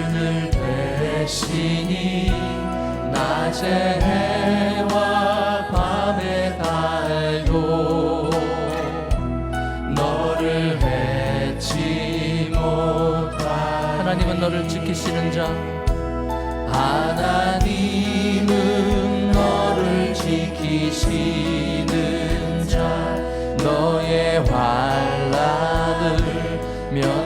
그늘 대신이 낮에 해와 밤에 달도 너를 해치 못하 하나님은 너를 지키시는 자. 하나님은 너를 지키시는 자. 너의 환란을 면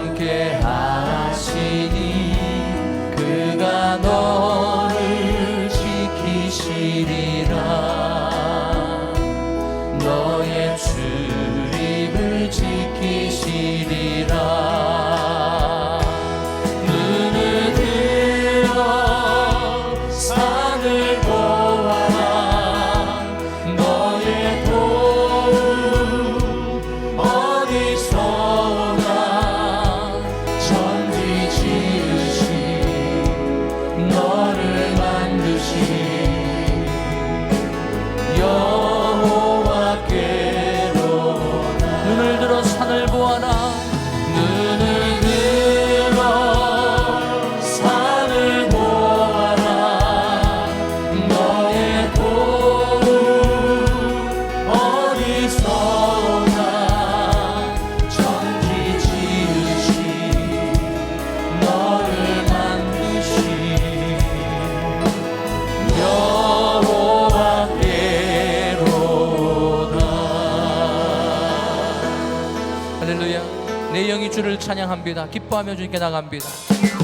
내 영이 주를 찬양합니다. 기뻐하며 주님께 나갑니다.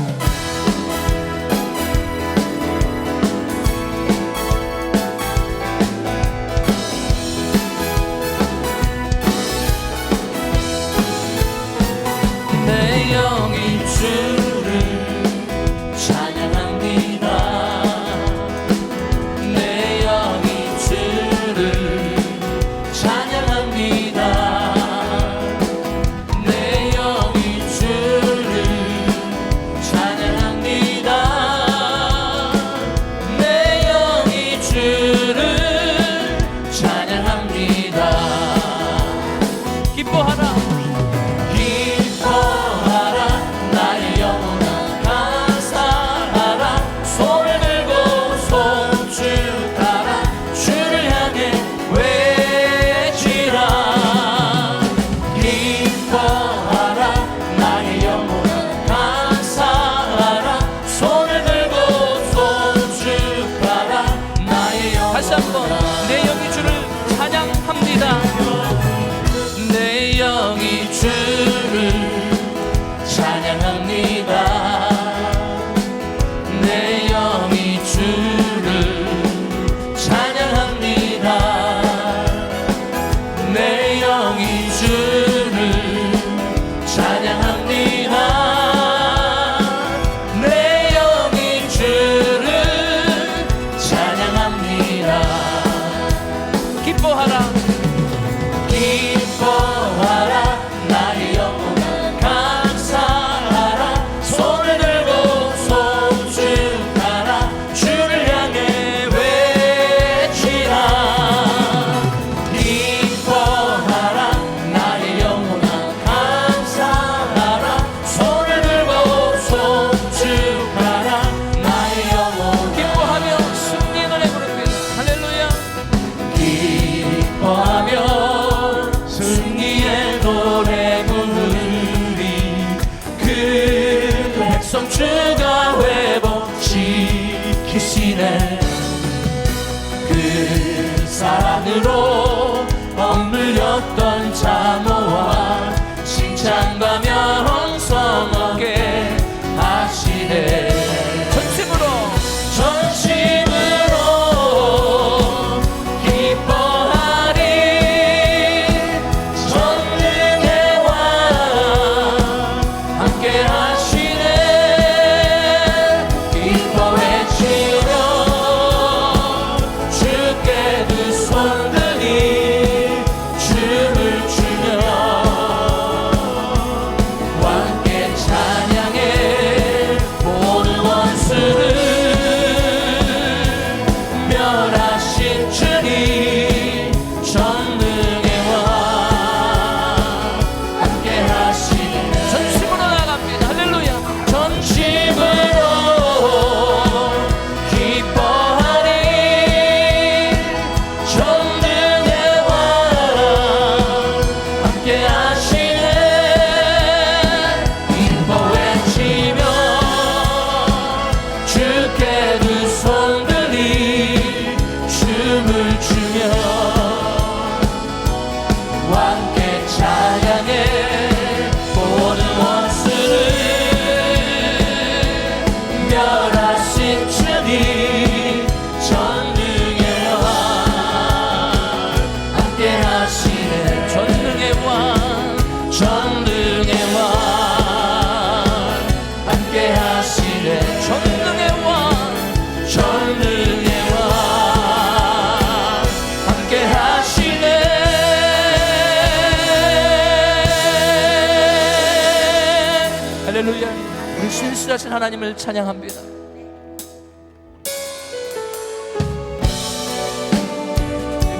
진실하신 하나님을 찬양합니다.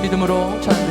믿음으로 찬양.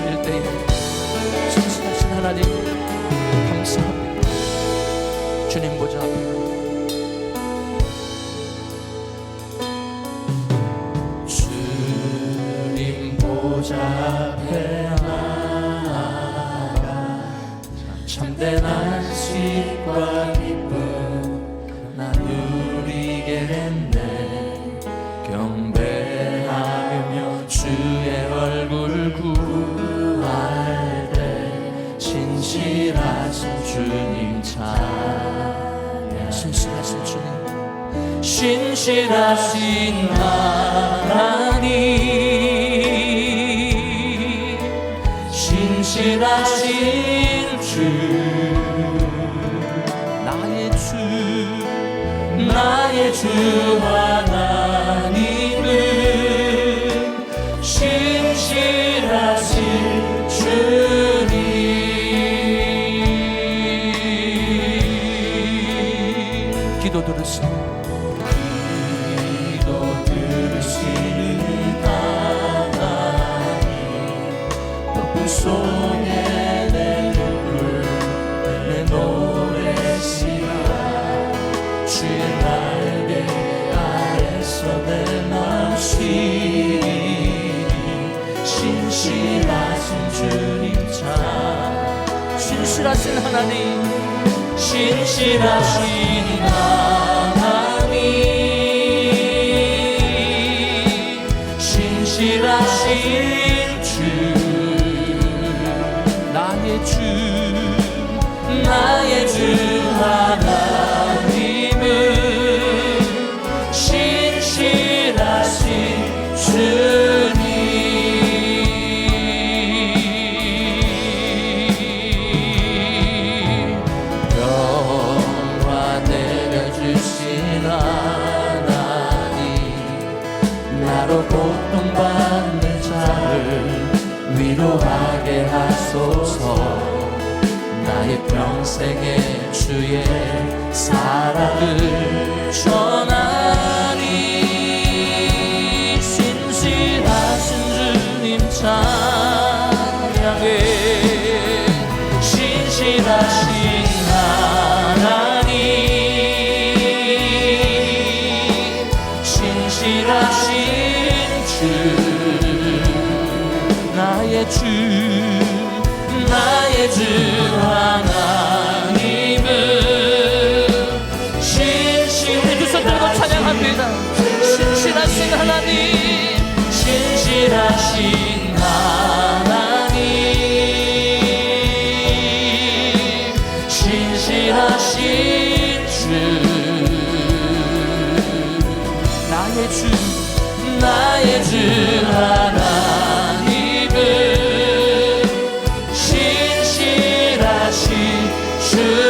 신실하신 하나님 신실하신 주. 나의 주 나의 주와 신실하신 하나님 신실하신 하나님. 신실하신 주 나의 주. 기도하게 하소서. 나의 평생에 주의 사랑을 전하니 신실하신 주님 찬양해. 하신 하나님 신실하신 하나님 신실하신 주. 나의 주 나의 주 하나님은 신실하신 주.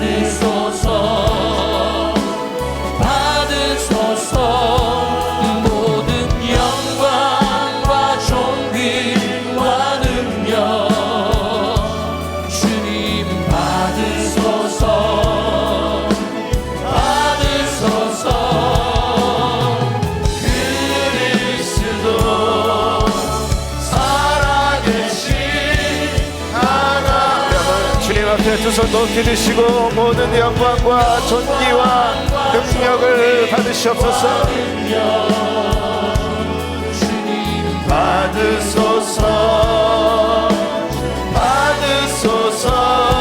this 주소 높이 드시고 모든 영광과 존귀와 능력을 받으시옵소서. 받으소서. 받으소서.